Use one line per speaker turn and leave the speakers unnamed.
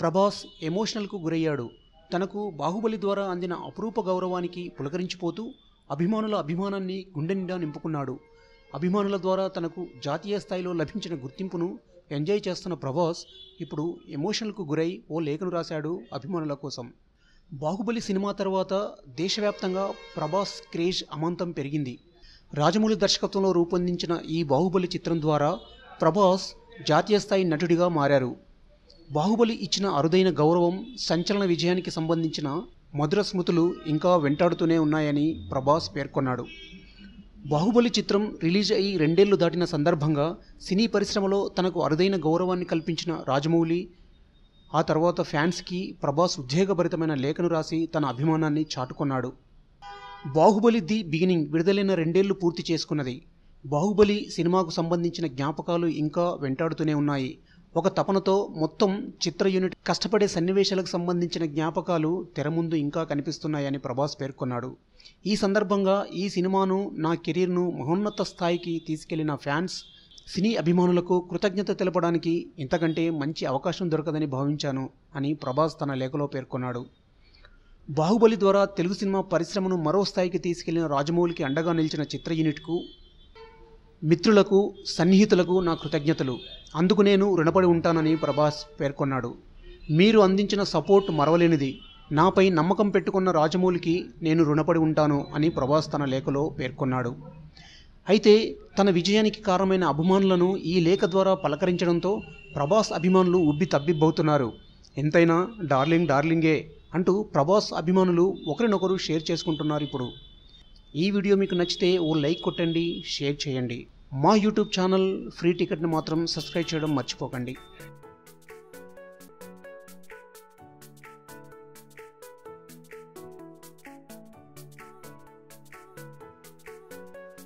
ప్రభాస్ ఎమోషనల్కు గురయ్యాడు. తనకు బాహుబలి ద్వారా అందిన అపురూప గౌరవానికి పులకరించిపోతూ అభిమానుల అభిమానాన్ని గుండె నిండా నింపుకున్నాడు. అభిమానుల ద్వారా తనకు జాతీయ స్థాయిలో లభించిన గుర్తింపును ఎంజాయ్ చేస్తున్న ప్రభాస్ ఇప్పుడు ఎమోషనల్కు గురై ఓ లేఖను రాశాడు అభిమానుల కోసం. బాహుబలి సినిమా తర్వాత దేశవ్యాప్తంగా ప్రభాస్ క్రేజ్ అమాంతం పెరిగింది. రాజమౌళి దర్శకత్వంలో రూపొందించిన ఈ బాహుబలి చిత్రం ద్వారా ప్రభాస్ జాతీయ స్థాయి నటుడిగా మారారు. బాహుబలి ఇచ్చిన అరుదైన గౌరవం సంచలన విజయానికి సంబంధించిన మధుర స్మృతులు ఇంకా వెంటాడుతూనే ఉన్నాయని ప్రభాస్ పేర్కొన్నాడు. బాహుబలి చిత్రం రిలీజ్ అయి రెండేళ్ళు దాటిన సందర్భంగా సినీ పరిశ్రమలో తనకు అరుదైన గౌరవాన్ని కల్పించిన రాజమౌళి ఆ తర్వాత ఫ్యాన్స్కి ప్రభాస్ ఉద్వేగభరితమైన లేఖను రాసి తన అభిమానాన్ని చాటుకున్నాడు. బాహుబలి ది బిగినింగ్ విడుదలైన రెండేళ్ళు పూర్తి చేసుకున్నది. బాహుబలి సినిమాకు సంబంధించిన జ్ఞాపకాలు ఇంకా వెంటాడుతూనే ఉన్నాయి. ఒక తపనతో మొత్తం చిత్ర యూనిట్ కష్టపడే సన్నివేశాలకు సంబంధించిన జ్ఞాపకాలు తెర ముందు ఇంకా కనిపిస్తున్నాయని ప్రభాస్ పేర్కొన్నాడు. ఈ సందర్భంగా ఈ సినిమాను నా కెరీర్ను మహోన్నత స్థాయికి తీసుకెళ్ళిన ఫ్యాన్స్ సినీ అభిమానులకు కృతజ్ఞత తెలపడానికి ఇంతకంటే మంచి అవకాశం దొరకదని భావించాను అని ప్రభాస్ తన లేఖలో పేర్కొన్నాడు. బాహుబలి ద్వారా తెలుగు సినిమా పరిశ్రమను మరో స్థాయికి తీసుకెళ్ళిన రాజమౌళికి అండగా నిలిచిన చిత్ర యూనిట్కు మిత్రులకు సన్నిహితులకు నా కృతజ్ఞతలు. అందుకు నేను రుణపడి ఉంటానని ప్రభాస్ పేర్కొన్నాడు. మీరు అందించిన సపోర్ట్ మరవలేనిది. నాపై నమ్మకం పెట్టుకున్న రాజమౌళికి నేను రుణపడి ఉంటాను అని ప్రభాస్ తన లేఖలో పేర్కొన్నాడు. అయితే తన విజయానికి కారణమైన అభిమానులను ఈ లేఖ ద్వారా పలకరించడంతో ప్రభాస్ అభిమానులు ఉబ్బి తబ్బిబ్బవుతున్నారు. ఎంతైనా డార్లింగ్ డార్లింగే అంటూ ప్రభాస్ అభిమానులు ఒకరినొకరు షేర్ చేసుకుంటున్నారు ఇప్పుడు. ఈ వీడియో మీకు నచ్చితే ఓ లైక్ కొట్టండి షేర్ చేయండి. మా యూట్యూబ్ ఛానల్ ఫ్రీ టికెట్ని మాత్రం సబ్స్క్రైబ్ చేయడం మర్చిపోకండి.